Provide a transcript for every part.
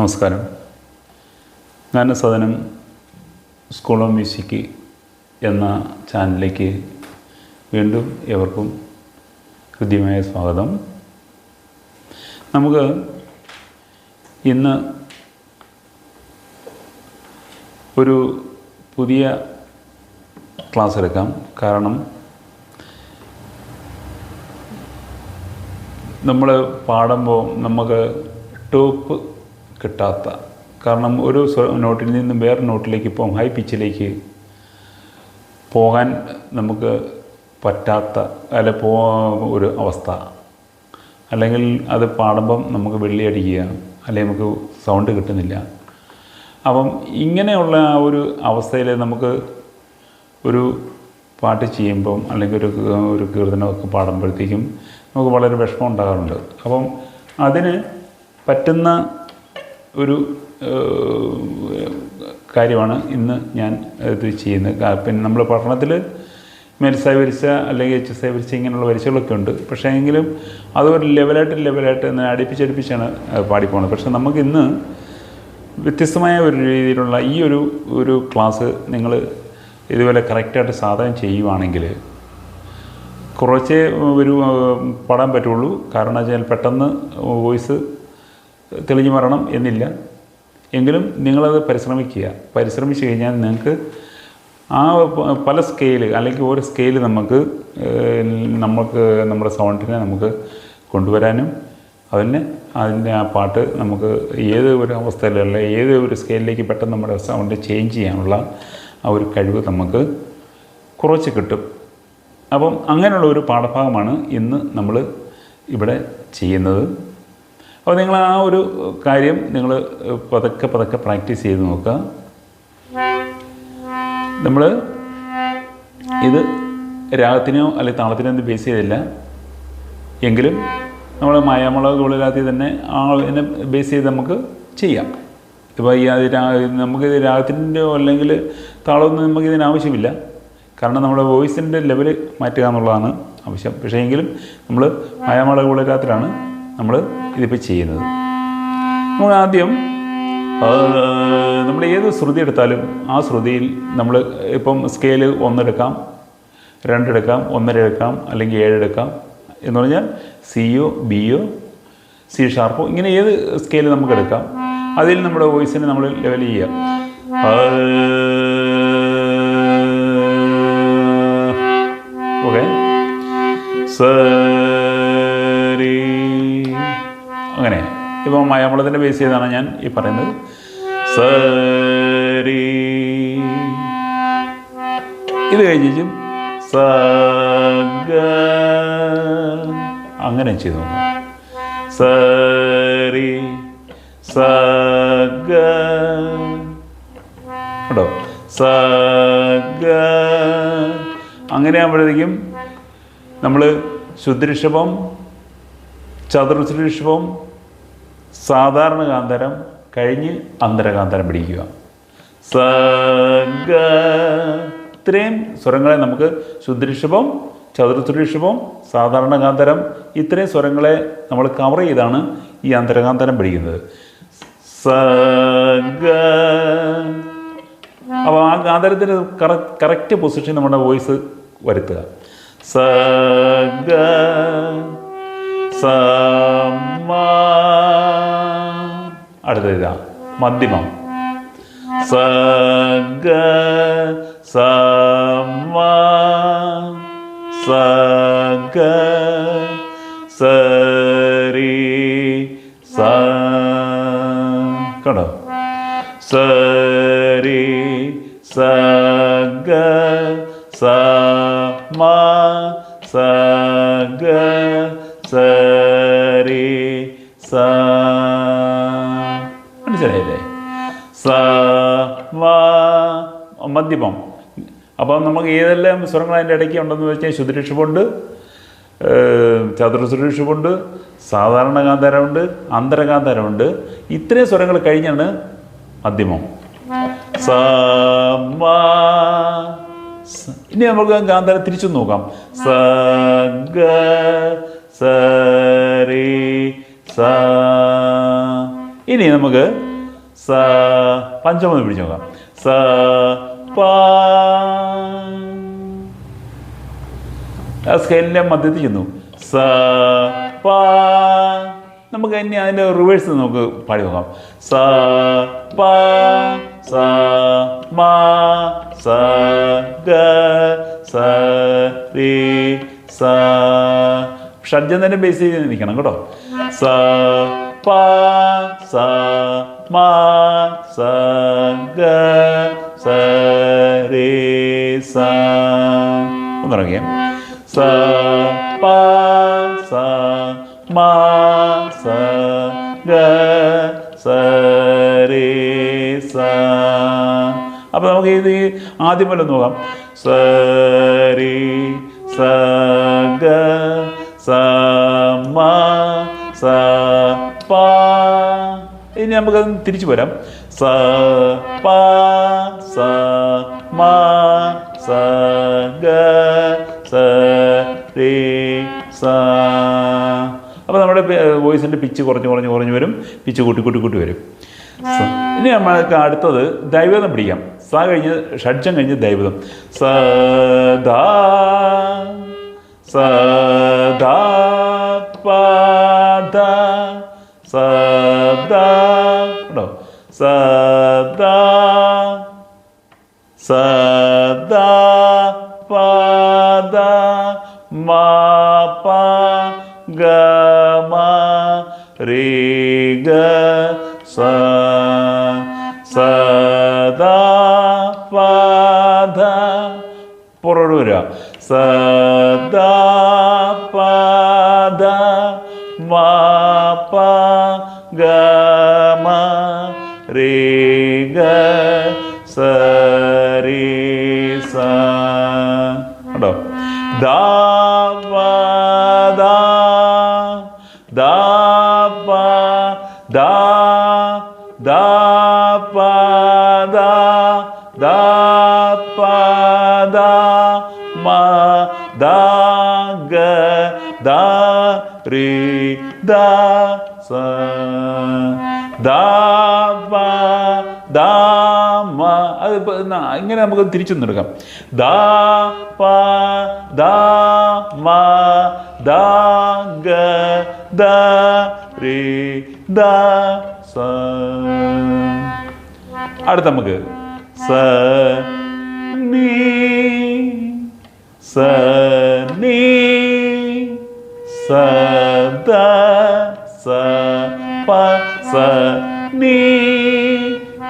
നമസ്കാരം. ഞാൻ സദനം school of music എന്ന ചാനലിലേക്ക് വീണ്ടും എവർക്കും ഹൃദ്യമായ സ്വാഗതം. നമുക്ക് ഇന്ന് ഒരു പുതിയ ക്ലാസ് എടുക്കാം. കാരണം നമ്മൾ പാടുമ്പോൾ നമുക്ക് ടോപ്പ് കിട്ടാത്ത. കാരണം ഒരു നോട്ടിൽ നിന്നും വേറെ നോട്ടിലേക്ക് ഇപ്പം ഹൈ പിച്ചിലേക്ക് പോകാൻ നമുക്ക് പറ്റാത്ത അല്ല പോ ഒരു അവസ്ഥ. അല്ലെങ്കിൽ അത് പാടുമ്പം നമുക്ക് വെള്ളിയടിക്കുക അല്ലെങ്കിൽ നമുക്ക് സൗണ്ട് കിട്ടുന്നില്ല. അപ്പം ഇങ്ങനെയുള്ള ആ ഒരു അവസ്ഥയിൽ നമുക്ക് ഒരു പാട്ട് ചെയ്യുമ്പം അല്ലെങ്കിൽ ഒരു ഒരു കീർത്തനമൊക്കെ പാടുമ്പോഴത്തേക്കും നമുക്ക് വളരെ വിഷമം ഉണ്ടാകാറുണ്ട്. അപ്പം അതിന് പറ്റുന്ന ഒരു കാര്യമാണ് ഇന്ന് ഞാൻ ഇത് ചെയ്യുന്നത്. പിന്നെ നമ്മൾ പഠനത്തിൽ മേൽസായി വരിച്ച അല്ലെങ്കിൽ എച്ച് എസ് ഐ വരിച്ച ഇങ്ങനെയുള്ള വരിച്ചകളൊക്കെ ഉണ്ട്. പക്ഷേ എങ്കിലും അത് ഒരു ലെവലായിട്ട് ലെവലായിട്ട് അടുപ്പിച്ചടുപ്പിച്ചാണ് പാടിപ്പോണത്. പക്ഷേ നമുക്ക് ഇന്ന് വ്യത്യസ്തമായ ഒരു രീതിയിലുള്ള ഈ ഒരു ഒരു ക്ലാസ് നിങ്ങൾ ഇതുപോലെ കറക്റ്റായിട്ട് സാധനം ചെയ്യുവാണെങ്കിൽ കുറച്ചേ ഒരു പാടാൻ പറ്റുള്ളൂ. കാരണം വെച്ചാൽ പെട്ടെന്ന് വോയിസ് തെളിഞ്ഞു മരണം എന്നില്ല. എങ്കിലും നിങ്ങളത് പരിശ്രമിക്കുക. പരിശ്രമിച്ചു കഴിഞ്ഞാൽ നിങ്ങൾക്ക് ആ പല സ്കെയിൽ അല്ലെങ്കിൽ ഓരോ സ്കെയിൽ നമുക്ക് നമുക്ക് നമ്മുടെ സൗണ്ടിനെ നമുക്ക് കൊണ്ടുവരാനും അതിന് അതിന്റെ ആ പാട്ട് നമുക്ക് ഏത് ഒരു അവസ്ഥയിലുള്ള ഏത് ഒരു സ്കെയിലിലേക്ക് പെട്ടെന്ന് നമ്മുടെ സൗണ്ട് ചേഞ്ച് ചെയ്യാനുള്ള ആ ഒരു കഴിവ് നമുക്ക് കുറച്ച് കിട്ടും. അപ്പം അങ്ങനെയുള്ള ഒരു പാഠഭാഗമാണ് ഇന്ന് നമ്മൾ ഇവിടെ ചെയ്യുന്നത്. അപ്പോൾ നിങ്ങൾ ആ ഒരു കാര്യം നിങ്ങൾ പതുക്കെ പതുക്കെ പ്രാക്ടീസ് ചെയ്ത് നോക്കുക. നമ്മൾ ഇത് രാഗത്തിനോ അല്ലെങ്കിൽ താളത്തിനോ ഒന്നും ബേസ് ചെയ്തില്ല എങ്കിലും നമ്മൾ മായാമുളക് ഗുളിലാത്തി തന്നെ ആ ഇതിനെ ബേസ് ചെയ്ത് നമുക്ക് ചെയ്യാം. ഇപ്പോൾ ഈ അത് രാ നമുക്കിത് രാഗത്തിന്റെ അല്ലെങ്കിൽ താളമൊന്നും നമുക്ക് ഇതിന് ആവശ്യമില്ല. കാരണം നമ്മുടെ വോയിസിന്റെ ലെവൽ മാറ്റുക എന്നുള്ളതാണ് ആവശ്യം. പക്ഷേ എങ്കിലും നമ്മൾ മായാമുളക് ഗുളിലാത്തിലാണ് നമ്മൾ ഇതിപ്പോൾ ചെയ്യുന്നത്. നമ്മൾ ആദ്യം നമ്മൾ ഏത് ശ്രുതി എടുത്താലും ആ ശ്രുതിയിൽ നമ്മൾ ഇപ്പം സ്കെയിൽ ഒന്നെടുക്കാം രണ്ടെടുക്കാം ഒന്നര എടുക്കാം അല്ലെങ്കിൽ ഏഴെടുക്കാം എന്ന് പറഞ്ഞാൽ സിയോ ബിയോ സി ഷാർപ്പോ ഇങ്ങനെ ഏത് സ്കെയിൽ നമുക്ക് എടുക്കാം. അതിൽ നമ്മുടെ വോയിസിനെ നമ്മൾ ലെവൽ ചെയ്യാം ഓക്കെ സരി അങ്ങനെ. ഇപ്പം മലയാളത്തിന്റെ ബേസ് ചെയ്താണ് ഞാൻ ഈ പറയുന്നത്. സരി. ഇത് കഴിഞ്ഞും സഗ. അങ്ങനെ ചെയ്തു നോക്കാം. സരി. സഗ. കേട്ടോ? സഗ. അങ്ങനെ ആകുമ്പോഴത്തേക്കും നമ്മൾ ശുദ്ധിഷഭം ചതുർഋഷഭം സാധാരണ കാന്തരം കഴിഞ്ഞ് അന്തരകാന്തരം പിടിക്കുക. സഗ ഇത്രയും സ്വരങ്ങളെ നമുക്ക് ശുദ്ധഋഷഭം ചതുർഋഷഭം സാധാരണ കാന്തരം ഇത്രയും സ്വരങ്ങളെ നമ്മൾ കവർ ചെയ്താണ് ഈ അന്തരകാന്തരം പിടിക്കുന്നത്. സഗ അപ്പോൾ ആ ഗാന്ധരത്തിന്റെ കറക്റ്റ് പൊസിഷൻ നമ്മുടെ വോയിസ് വരുത്തുക. സ ഗ അടുത്തത് ഇതാ മധ്യമം. സഗ സമ സഗ സരി സ. കണ്ടോ? സരി സഗ സമ സഗ സരി സ. മധ്യമം അപ്പം നമുക്ക് ഏതെല്ലാം സ്വരങ്ങൾ അതിന്റെ ഇടയ്ക്ക് ഉണ്ടെന്ന് വെച്ചാൽ ശുദ്ധരിഷമുണ്ട് ചതുർസുരക്ഷമുണ്ട് സാധാരണ കാന്താരമുണ്ട് അന്തരകാന്താരമുണ്ട്. ഇത്രയും സ്വരങ്ങൾ കഴിഞ്ഞാണ് മധ്യമം. ഇനി നമുക്ക് ഗാന്ധാരം തിരിച്ചു നോക്കാം. സ ഗ സ സ. ഇനി നമുക്ക് സ പഞ്ചമത് പിടിച്ചു നോക്കാം. സ ആ സ്കെയിലിന്റെ മധ്യത്തിൽ ചെന്നു. സ പാ. നമുക്ക് ഇനി അതിന്റെ റിവേഴ്സ് നമുക്ക് പാടി നോക്കാം. സ പാ സ മ സ ഗ സ രി സ. ഷഡ്ജം തന്നെ ബേസ് ചെയ്ത് നിൽക്കണം കേട്ടോ. സ പാ സ മ സ ഗ സ ഒന്നിറങ്ങിയേ സ പ സ മ സ ഗ സ രി സ അപ്പോൾ നമുക്ക് ഇത് ആദ്യം പോലെ നോക്കാം. സ രി സ ഗ സ മ സ പ ഇനി നമുക്ക് തിരിച്ചു പോരാം സ പ സ മ സ ഗ സ അപ്പോൾ നമ്മുടെ വോയിസിന്റെ പിച്ച് കുറഞ്ഞ് കുറഞ്ഞ് കുറഞ്ഞ് വരും. പിച്ച് കൂട്ടി കൂട്ടി കൂട്ടി വരും. ഇനി നമ്മൾക്ക് അടുത്തത് ദൈവതം പിടിക്കാം. സ കഴിഞ്ഞ് ഷഡ്ജം കഴിഞ്ഞ് ദൈവതം. സ ദാ സ ദാ പ ദ സ Sada pada mapa gama riga sa sada pada. Poro sada pada mapa gama riga രി ദാ സ ദാ പ ദാ മ അത് ഇങ്ങനെ നമുക്ക് തിരിച്ചു എടുക്കാം ദാ പ ദാ മ ദാ ഗ ദാ രി ദാ സ അടുത്ത നമുക്ക് സ നീ സ ദ സ പ സ നീ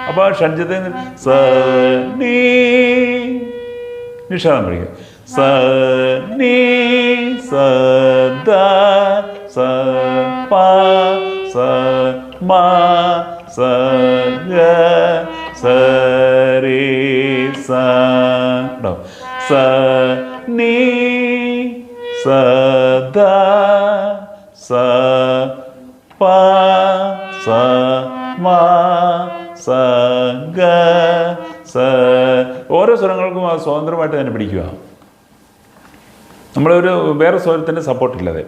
അപ്പോൾ ഷഡ്ജത്തെ സ നീ നിഷാദം പഠിക്കും സ നീ സ ദ സ പ സ മ സ ഗ സ രി സ സ നീ സ ദ സ പ സ മ സ. ഗ സ ഓരോ സ്വരങ്ങൾക്കും അത് സ്വതന്ത്രമായിട്ട് തന്നെ പിടിക്കുക. നമ്മളൊരു വേറെ സ്വരത്തിന്റെ സപ്പോർട്ടില്ലാതെ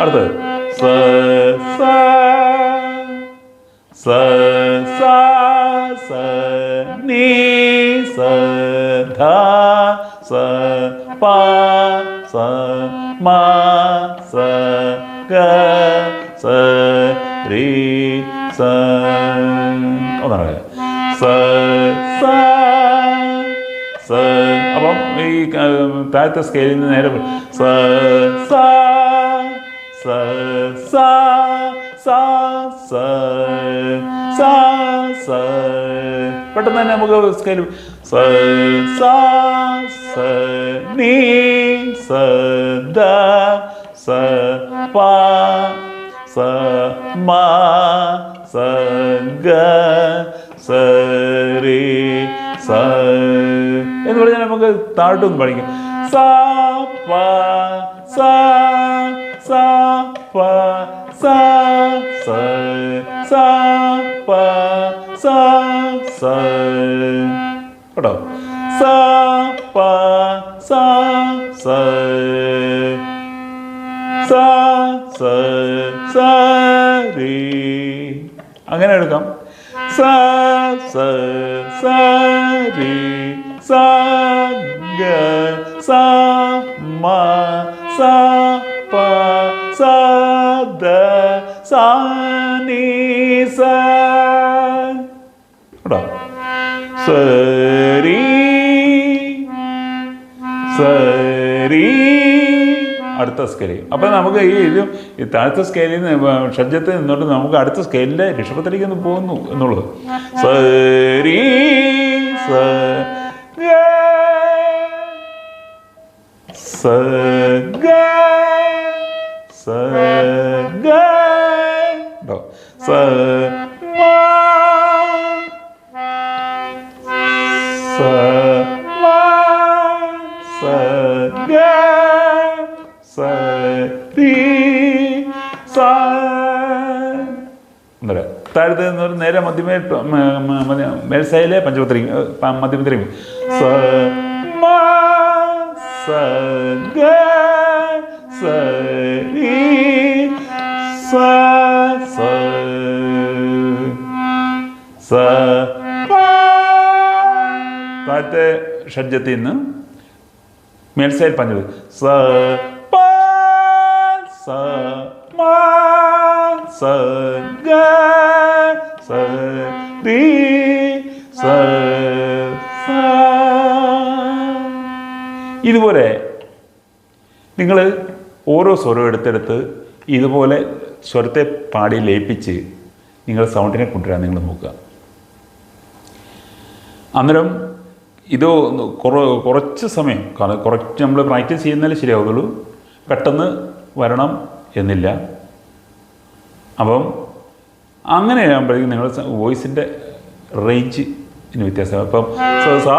അടുത്തത് സ താഴത്തെ സ്കെയിലിൽ നിന്ന് നേരെ സ സ സ സ സ സ സ സ. പെട്ടെന്ന് തന്നെ നമുക്ക് സ്കെയിൽ സ സ സ നീ സ ദ സ പ സ മ സ ഗ സ രി സ. എന്ന് പറഞ്ഞാൽ നമുക്ക് താഴോട്ടൊന്ന് പഠിക്കാം. പ സ സ പ സ സ സ പ സ സ കേട്ടോ സ പ സ സ സ സ സ അങ്ങനെ എടുക്കാം സ സ സ രി സ ഗ സ മ സ പ സ ദ സ നീ സ കേട്ടോ സരി സരി. അടുത്ത സ്കെയിൽ അപ്പം നമുക്ക് ഈ ഇത് ഈ താഴത്തെ സ്കെയിലിൽ നിന്ന് ഷഡ്ജത്തിൽ നിന്നോട്ട് നമുക്ക് അടുത്ത സ്കെയിലിലെ ഋഷഭത്തിലേക്ക് ഒന്ന് പോകുന്നു എന്നുള്ളത്. സരി സ സ ഗ സ ഗ കേട്ടോ സ മ സ മ സ ഗ സ രി സ എന്നല്ല താഴത്ത് നിന്ന് നേരെ മധ്യമേ മേൽസൈലെ പഞ്ചപത്രി മധ്യമത്രി സ മ സ ഗ സ രി സ സ സ താഴത്തെ ഷഡ്ജത്തിൽ നിന്ന് മേൽസൈൽ പഞ്ചത് സ പ സ മ സ ഗ സ സ സ ഇതുപോലെ നിങ്ങൾ ഓരോ സ്വരം എടുത്തെടുത്ത് ഇതുപോലെ സ്വരത്തെ പാടി ലയിപ്പിച്ച് നിങ്ങൾ സൗണ്ടിനെ കൊണ്ടുവരാൻ നിങ്ങൾ നോക്കുക. അന്നേരം ഇത് കുറ കുറച്ച് സമയം കുറച്ച് നമ്മൾ പ്രാക്ടീസ് ചെയ്യുന്നാലേ ശരിയാവുള്ളൂ പെട്ടെന്ന് വരണം എന്നില്ല. അപ്പം അങ്ങനെ ആകുമ്പോഴേക്കും നിങ്ങൾ വോയിസിന്റെ റേഞ്ച് വ്യത്യാസം അപ്പം സാ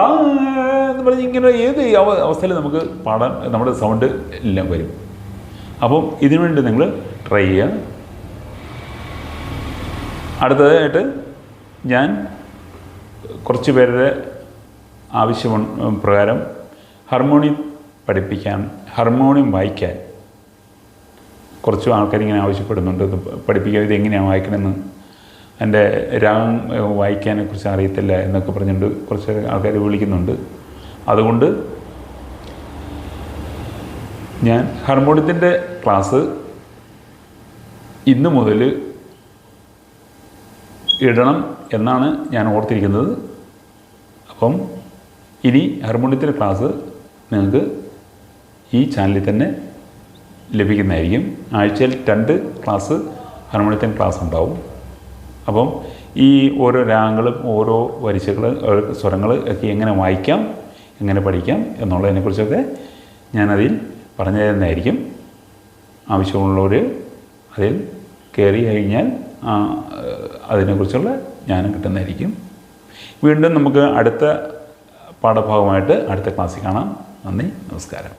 എന്ന് പറഞ്ഞ് ഇങ്ങനെ ഏത് അവ- അവസ്ഥയിൽ നമുക്ക് പാടാൻ നമ്മുടെ സൗണ്ട് എല്ലാം വരും. അപ്പം ഇതിനു വേണ്ടി നിങ്ങൾ ട്രൈ ചെയ്യുക. അടുത്തതായിട്ട് ഞാൻ കുറച്ച് പേരുടെ ആവശ്യം പ്രകാരം ഹാർമോണിയം പഠിപ്പിക്കാൻ ഹാർമോണിയം വായിക്കാൻ കുറച്ച് ആൾക്കാർ ഇങ്ങനെ ആവശ്യപ്പെടുന്നുണ്ട് പഠിപ്പിക്കാൻ ഇത് എങ്ങനെയാണ് വായിക്കണമെന്ന് എന്റെ രാഗം വായിക്കാനെക്കുറിച്ച് വായിക്കാനെ കുറിച്ച് അറിയത്തില്ല എന്നൊക്കെ പറഞ്ഞുകൊണ്ട് കുറച്ച് ആൾക്കാർ വിളിക്കുന്നുണ്ട്. അതുകൊണ്ട് ഞാൻ ഹാർമോണിയത്തിന്റെ ക്ലാസ് ഇന്ന് മുതൽ ഇടണം എന്നാണ് ഞാൻ ഓർത്തിരിക്കുന്നത്. അപ്പം ഇനി ഹാർമോണിയത്തിന്റെ ക്ലാസ് നിങ്ങൾക്ക് ഈ ചാനലിൽ തന്നെ ലഭിക്കുന്നതായിരിക്കും. ആഴ്ചയിൽ രണ്ട് ക്ലാസ് ഹാർമോണിയത്തിന്റെ ക്ലാസ് ഉണ്ടാവും. അപ്പം ഈ ഓരോ രാഗങ്ങളും ഓരോ വരിശകൾ സ്വരങ്ങൾ ഒക്കെ എങ്ങനെ വായിക്കാം? എങ്ങനെ പഠിക്കാം എന്നുള്ളതിനെക്കുറിച്ചൊക്കെ ഞാനതിൽ പറഞ്ഞു തരുന്നതായിരിക്കും ആവശ്യമുള്ളവർ അതിൽ കയറി കഴിഞ്ഞാൽ അതിനെക്കുറിച്ചുള്ള ജ്ഞാനം കിട്ടുന്നതായിരിക്കും. വീണ്ടും നമുക്ക് അടുത്ത പാഠഭാഗമായിട്ട് അടുത്ത ക്ലാസ്സിൽ കാണാം. നന്ദി നമസ്കാരം.